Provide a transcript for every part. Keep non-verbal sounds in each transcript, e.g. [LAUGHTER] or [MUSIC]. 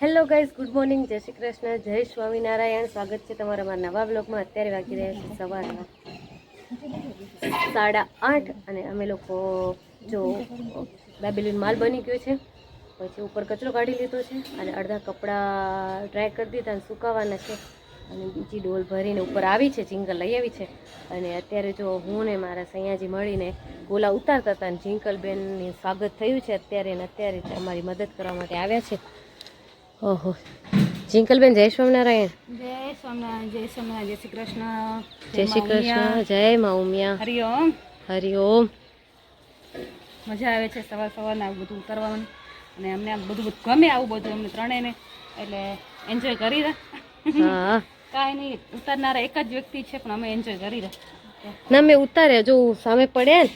Hello guys good morning જય શ્રી કૃષ્ણ, જય સ્વામિનારાયણ. સ્વાગત છે તમારા મારા નવા બ્લોગમાં અત્યારે વાગી રહ્યા છે સવારના સાડા આઠ અને અમે લોકો જો બેબીલીન માલ બની ગયો છે. પછી ઉપર કચરો કાઢી લીધો છે અને અડધા કપડાં ડ્રાય કરી દીધા અને સુકાવાના છે. અને બીજી ડોલ ભરીને ઉપર આવી છે જિંકલ લઈ આવી છે. અને અત્યારે જો હું ને મારા સૈયાજી મળીને ગોલા ઉતારતા હતા અને જિંકલબેનની સ્વાગત થયું છે અત્યારે અને અત્યારે અમારી મદદ કરવા માટે આવ્યા છે. ઓહો. જિંકલબેન જય સ્વામિનારાયણ. જય સ્વામિનારાયણ જય સ્વામિનારાયણ જય શ્રી કૃષ્ણ જય શ્રી કૃષ્ણ જય મા ઉમિયા હરિઓમ હરિઓમ મજા આવે છે સવાર સવારના આવું બધું ઉતરવાનું અને અમને આ બધું બધું ગમે આવું બધું અમને ત્રણેયને. એટલે એન્જોય કરી રહ્યા હા. કાંઈ નહીં ઉતારનારા એક જ વ્યક્તિ છે પણ અમે એન્જોય કરી રહ્યા ના મેં ઉતાર્યા જો સામે પડ્યા ને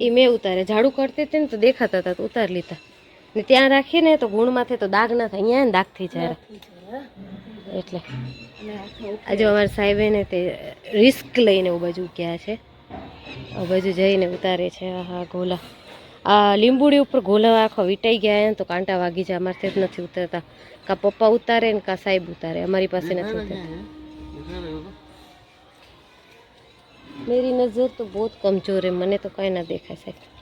એ મેં ઉતાર્યા. ઝાડુ કરતી હતી ને તો દેખાતા હતા તો ઉતારી લીધા. ને ત્યાં રાખીએ ને તો ગુણ માથે તો દાગ ના થાય અહીંયા ને દાગ થઈ જાય. એટલે આજે અમારા સાહેબે ને તે રિસ્ક લઈને એ બાજુ ગયા છે. આ બાજુ જઈને ઉતારે છે હા ગોલા. આ લીંબુડી ઉપર ગોલા આખો વીટાઈ ગયા ને તો કાંટા વાગી જાય અમારે જ નથી ઉતરતા. કા પપ્પા ઉતારે ને કા સાહેબ ઉતારે અમારી પાસે નથી ઉતરતા. મેરી નજર તો બહુ કમજોર હે મને તો કાંઈ ના દેખાય સાહેબ.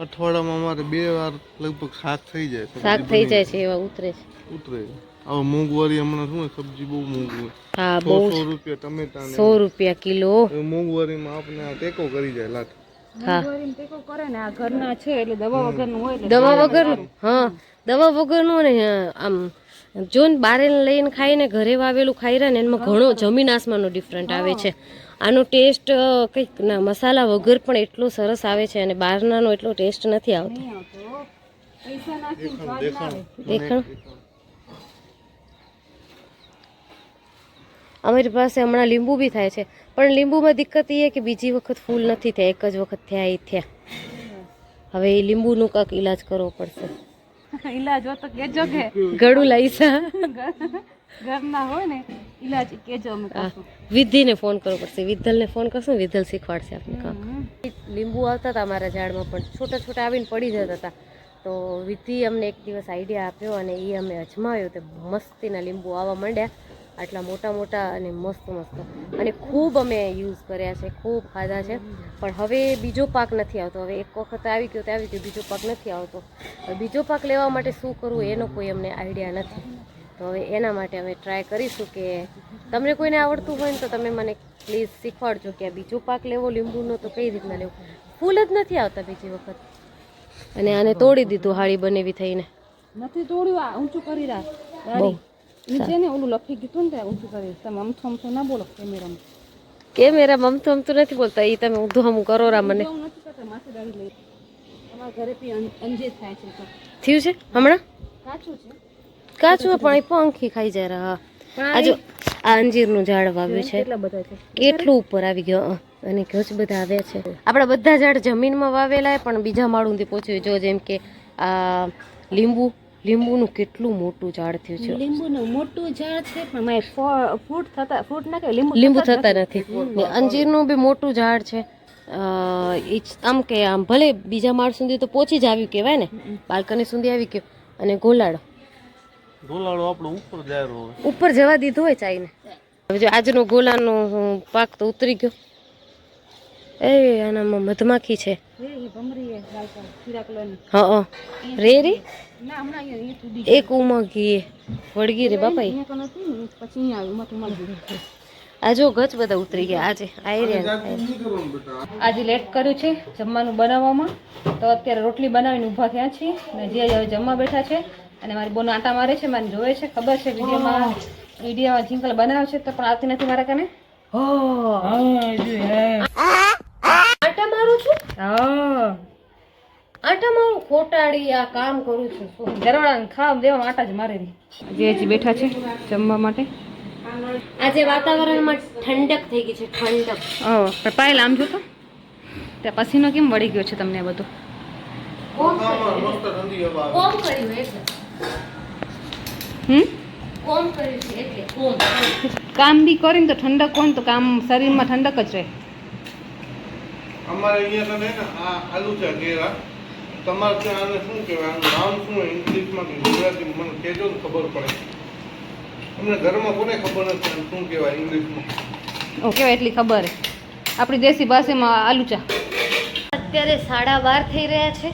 અઠવાડિયામાં અમારે બે વાર લગભગ શાક થઈ જાય શાક થઈ જાય છે એવા ઉતરે છે. ઉતરે. હવે મોંઘવારી હમણાં શું સબ્જી બહુ મોંઘું હા બહુ સો રૂપિયા ટમેટા સો રૂપિયા કિલો. મોંઘવારીમાં આપણે આ ટેકો કરી જાય લાટ. હા. ટેકો કરે ને આ ઘરના છે એટલે દવા વગરનું હોય દવા વગરનું હા દવા વગરનું ને આમ જો ને બારે લઈને ખાઈને ઘરે વાવેલું ખાઈ રહ્યા ને એમાં ઘણો જમીન આસમાનનો ડિફરન્ટ આવે છે. આનો ટેસ્ટ કંઈક ના મસાલા વગર પણ એટલો સરસ આવે છે અને બહારનાનો એટલો ટેસ્ટ નથી આવતો. દેખાણ અમારી પાસે હમણાં લીંબુ બી થાય છે. પણ લીંબુમાં દિક્કત એ કે બીજી વખત ફૂલ નથી થયા એક જ વખત થયા એ થયા. હવે એ લીંબુનું કાંક ઈલાજ કરવો પડશે. [LAUGHS] ઈલાજ હોય તો કેજો કે. ગળું લાઈસા. ઘરના હોય ને ઈલાજ કેજો અમે વિધિને ફોન કરવો પડશે. વિદ્ધલને ફોન કરશું વિધલ વિદ્ધલ શીખવાડશે આપણે કામ લીંબુ આવતા હતા અમારા ઝાડમાં પણ છોટા છોટા આવીને પડી જતા હતા. તો વિધિ અમને એક દિવસ આઈડિયા આપ્યો અને એ અમે અજમાવ્યું. તે મસ્તીના લીંબુ આવવા માંડ્યા. આટલા મોટા મોટા અને મસ્ત મસ્ત. અને ખૂબ અમે યુઝ કર્યા છે ખૂબ ખાધા છે. પણ હવે બીજો પાક નથી આવતો. હવે એક વખત આવી ગયો તો આવી ગયો બીજો પાક નથી આવતો. બીજો પાક લેવા માટે શું કરવું એનો કોઈ અમને આઈડિયા નથી. તો હવે એના માટે અમે ટ્રાય કરીશું કે તમને કોઈને આવડતું હોય ને તો તમે મને પ્લીઝ શીખવાડજો કે આ બીજો પાક લેવો લીંબુનો તો કઈ રીતના લેવો? ફૂલ જ નથી આવતા બીજી વખત. અને આને તોડી દીધું હાળી બનેવી થઈને. નથી તોડ્યું ઊંચું કરી રાખ. નીચે ને ઓલું લખી ગયું ને ત્યાં ઊંચું કરી તમે અમથો અમથો ના બોલો કેમેરામાં કેમેરા મમતું અમતું નથી બોલતા એ તમે ઊંધું હમું કરો રા મને નથી કરતા માથે દાડી લઈ અમારા ઘરે બી અં- થાય છે થયું છે હમણાં કાચું છે કાચું પણ એ પંખી ખાઈ જાય રા આ જો આ અંજીરનું ઝાડ વાવ્યું છે કેટલા કેટલું ઉપર આવી ગયો અને ઘચ બધા આવ્યા છે આપણા બધા ઝાડ જમીનમાં વાવેલા પણ બીજા માળ સુધી પહોંચ્યું જો જેમ કે આ લીંબુ લીંબુનું કેટલું મોટું ઝાડ થયું છે. લીંબુનું મોટું ઝાડ છે પણ મારે ફ્રૂટ થતા ફ્રૂટ ના કે લીંબુ લીંબુ થતા નથી. ને અંજીરનું બી મોટું ઝાડ છે. આમ કે આમ ભલે બીજા માળ સુધી તો પહોંચી જ આવ્યું કહેવાય ને. બાલ્કની સુધી આવી ગયું અને ગોલાડો. ઢોલાળો આપણો ઉપર જાય ઉપર જવા દીધો હોય ચાઈને. હવે જો આજનો ગોલાનો પાક તો ઉતરી ગયો. એ આનામાં મધમાખી છે. હા રે એક ઉમગી વળગી રે બાપા મારી આ જો ગચ બધા ઉતરી ગયા આજે આઈ રહ્યા આજે લેટ કર્યું છે જમવાનું બનાવવામાં. તો અત્યારે રોટલી બનાવીને ઊભા થયા છીએ અને જે હવે જમવા બેઠા છે અને મારી બોન આટા મારે છે મને જોવે છે ખબર છે વિડીયોમાં. વિડીયોમાં જિંકલ બનાવે છે તો પણ આવતી નથી મારા કને આટા મારું છું? આટા મારું ખોટાડી આ કામ કરું છું શું? દરવાળાને ખાવા દેવા આટા જ મારે જે હજી બેઠા છે જમવા માટે. આજે વાતાવરણમાં ઠંડક થઈ ગઈ છે ઠંડક. ઓ પાયલ આમ જો તો તે પસીનો કેમ વળી ગયો છે તમને આ બધું. કોમ કર્યું. એટલે. હમ? કોમ કર્યું છે એટલે કોમ. કામ બી કરીને તો ઠંડક હોય તો કામ શરીરમાં ઠંડક જ રહે. અમારે અહીંયા તો ને આ આલુ છે ઘેરા. તમારે ત્યાં આને શું કહેવાય? આનું નામ શું હોય? ઇંગ્લિશમાં કે ગુજરાતીમાં મને કહેજો ને ખબર પડે. અમને ઘરમાં કોને ખબર નથી શું કહેવાય ઇંગ્લિશમાં? ઓ કહેવાય એટલી ખબર? આપણી દેશી ભાષામાં આલુચા અત્યારે સાડા બાર થઈ રહ્યા છે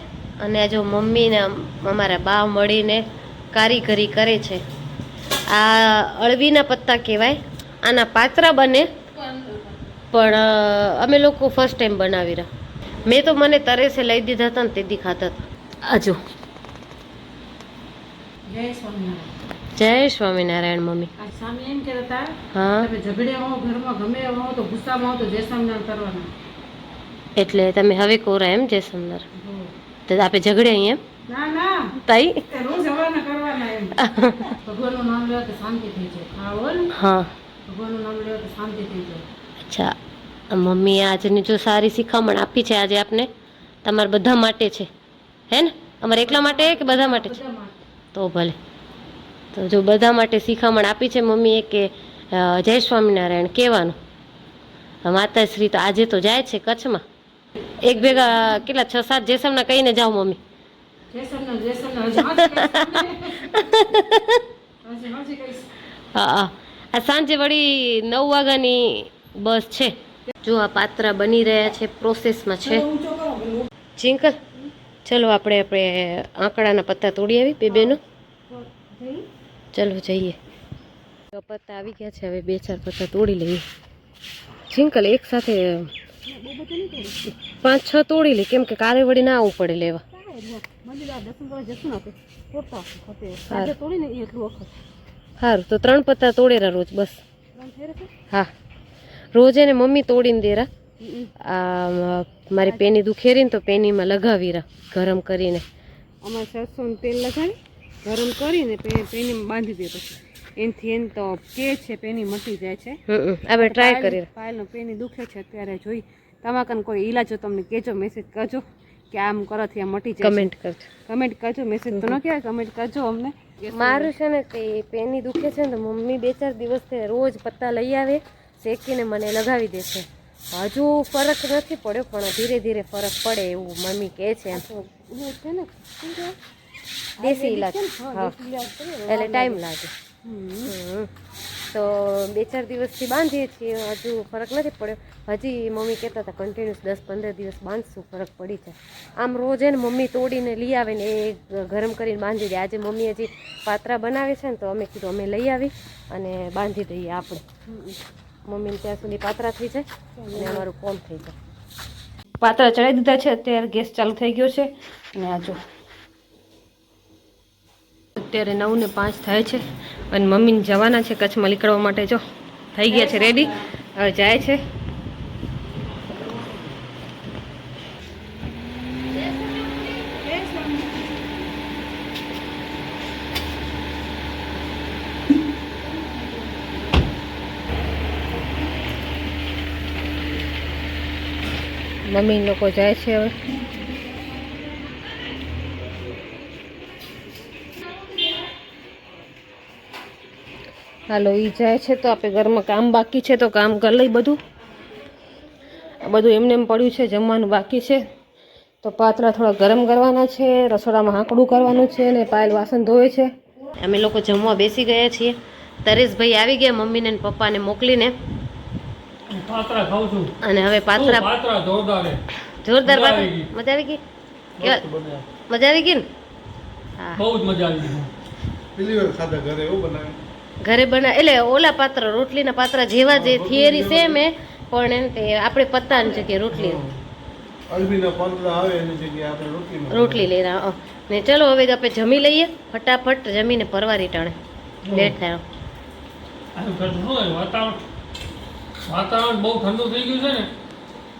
અને જો મમ્મીને અમારા બા મળીને કારીગરી કરે છે. આ અળવીના પત્તા કહેવાય. આના પાત્રા બને. પણ અમે લોકો ફર્સ્ટ ટાઈમ બનાવી રહ્યા. મેં તો મને તરેસે લઈ દીધા હતા ને તે ખાતા હતા. આજો જય સ્વામિનારાયણ. જય સ્વામિનારાયણ મમ્મી. સ્વામી એમ કહેતા હતા હા. તમે ઝઘડે હો ઘરમાં ગમે હો તો ગુસ્સામાં હો તો જય સ્વામિનારાયણ કરવાના. એટલે તમે હવે કોરા એમ જય સ્વામિનારાયણ? તો આપણે ઝઘડે અહીં એમ? ના ના. તાઈ? રોજ હવાના કરવાના એમ. [LAUGHS] ભગવાનનું નામ લેવા તો શાંતિ થઈ જાય. હા ભગવાનનું નામ લેવા તો શાંતિ થઈ જાય. અચ્છા. મમ્મીએ આજની જો સારી શિખામણ આપી છે આજે આપને તમારા બધા માટે છે. હે ને? અમારે એકલા માટે કે બધા માટે છે? તો ભલે. તો જો બધા માટે શિખામણ આપી છે મમ્મીએ કે જય સ્વામિનારાયણ કહેવાનું. માતાશ્રી તો આજે તો જાય છે કચ્છમાં. એક ભેગા કેટલા છ સાત જેસમના કહીને જાઓ મમ્મી. હા. આ સાંજે વળી નવ વાગ્યાની બસ છે. જો આ પાત્રા બની રહ્યા છે, પ્રોસેસમાં છે. ચિંકલ ચલો આપણે આપણે આંકડાના પત્તા તોડી આવી, બે બેનો. ચલો જઈએ. પત્તા આવી ગયા છે, હવે બે ચાર પત્તા તોડી લઈએ. ચિંકલ એક સાથે પાંચ છ તોડી લે, કેમ કે કારે વળી ના આવવું પડે લેવા. સારું. તો ત્રણ પત્તા તોડેરા રોજ, બસ. હા. રોજ એને મમ્મી તોડીને દેરા આ મારી પેની દુખેરી ને તો પેનીમાં લગાવી રા ગરમ કરીને. અમારે સરસોનું તેલ લગાવી ગરમ કરીને પેનીમાં બાંધી દે પછી. એનથી એમ તો કે છે પેની મટી જાય છે. આપણે ટ્રાય કરી. પાયલનો પેની દુખે છે અત્યારે જોઈ. તમાકન કોઈ ઈલાજ તમને કહેજો મેસેજ કરજો કે આમ કરવાથી આ મટી જાય કમેન્ટ કરજો. કમેન્ટ કરજો મેસેજ તો ન કહેવાય કમેન્ટ કરજો અમને. મારું છે ને તે પેની દુખે છે ને તો મમ્મી બે ચાર દિવસથી રોજ પત્તા લઈ આવે. શેકીને મને લગાવી દેશે. હજુ ફરક નથી પડ્યો પણ ધીરે ધીરે ફરક પડે એવું મમ્મી કહે છે છે? દેશી ઇલાજ હા. એટલે ટાઈમ લાગે. તો બે ચાર દિવસથી બાંધીએ છીએ હજુ ફરક નથી પડ્યો. હજી મમ્મી કહેતા હતા કન્ટિન્યુઅસ દસ પંદર દિવસ બાંધશું ફરક પડી જાય. આમ રોજ એને મમ્મી તોડીને લઈ આવે ને એ ગરમ કરીને બાંધી દે. આજે મમ્મી હજી પાત્રા બનાવે છે ને તો અમે કીધું અમે લઈ આવી અને બાંધી દઈએ આપણે. મમ્મીને ત્યાં સુધી પાત્રા થઈ જાય અને અમારું કોમ થઈ જાય. પાત્રા ચડાવી દીધા છે અત્યારે ગેસ ચાલુ થઈ ગયો છે અને આ જો. અત્યારે નવ ને પાંચ થાય છે અને મમ્મીને જવાના છે કચ્છમાં નીકળવા માટે જો. થઈ ગયા છે રેડી હવે જાય છે. મમ્મી લોકો જાય છે હવે. હાલો એ જાય છે તો આપણે ઘરમાં કામ બાકી છે તો કામ કરી લઈ બધું. આ બધું એમને એમ પડ્યું છે જમવાનું બાકી છે. તો પાત્રા થોડા ગરમ કરવાના છે, રસોડામાં હાંકડું કરવાનું છે ને પાયલ વાસણ ધોવે છે. અમે લોકો જમવા બેસી ગયા છીએ. તરેશભાઈ આવી ગયા મમ્મીને પપ્પાને મોકલીને. પાત્રા ખાઉં છું. અને હવે પાત્રા પાત્રા જોરદાર? છે. જોરદાર મજા પાત્રા આવી ગઈ. મજા આવી ગઈ? કેવા મજા આવી ગઈ ને? હા. બહુ જ મજા આવી ગઈ પેલી વાર ખાધા ઘરે એવું બનાવે? ઘરે બના એટલે ઓલા પાત્ર રોટલીના પાત્રા જેવા જે થિયરી સેમ હે પણ એમ તે આપણે પત્તાની જગ્યાએ રોટલી. અલબીના પાંદડા આવે એની જગ્યાએ આપણે રોટલી રોટલી લઈ રહ્યા ને ચલો હવે આપણે જમી લઈએ. ફટાફટ જમીને પરવારી ટાણે. લેટ થાય. વાતાવરણ વાતાવરણ બહુ ઠંડુ થઈ ગયું છે ને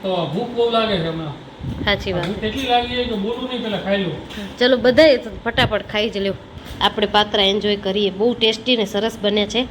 તો ભૂખ બહુ લાગે છે હમણાં. સાચી વાત. કેટલી લાગી કે બોલું નહીં પેલા ખાઈ લઉં ચલો બધાએ ફટાફટ ખાઈ જ લ્યો. આપણે પાત્રા એન્જોય કરીએ. બહુ ટેસ્ટી ને સરસ બને છે.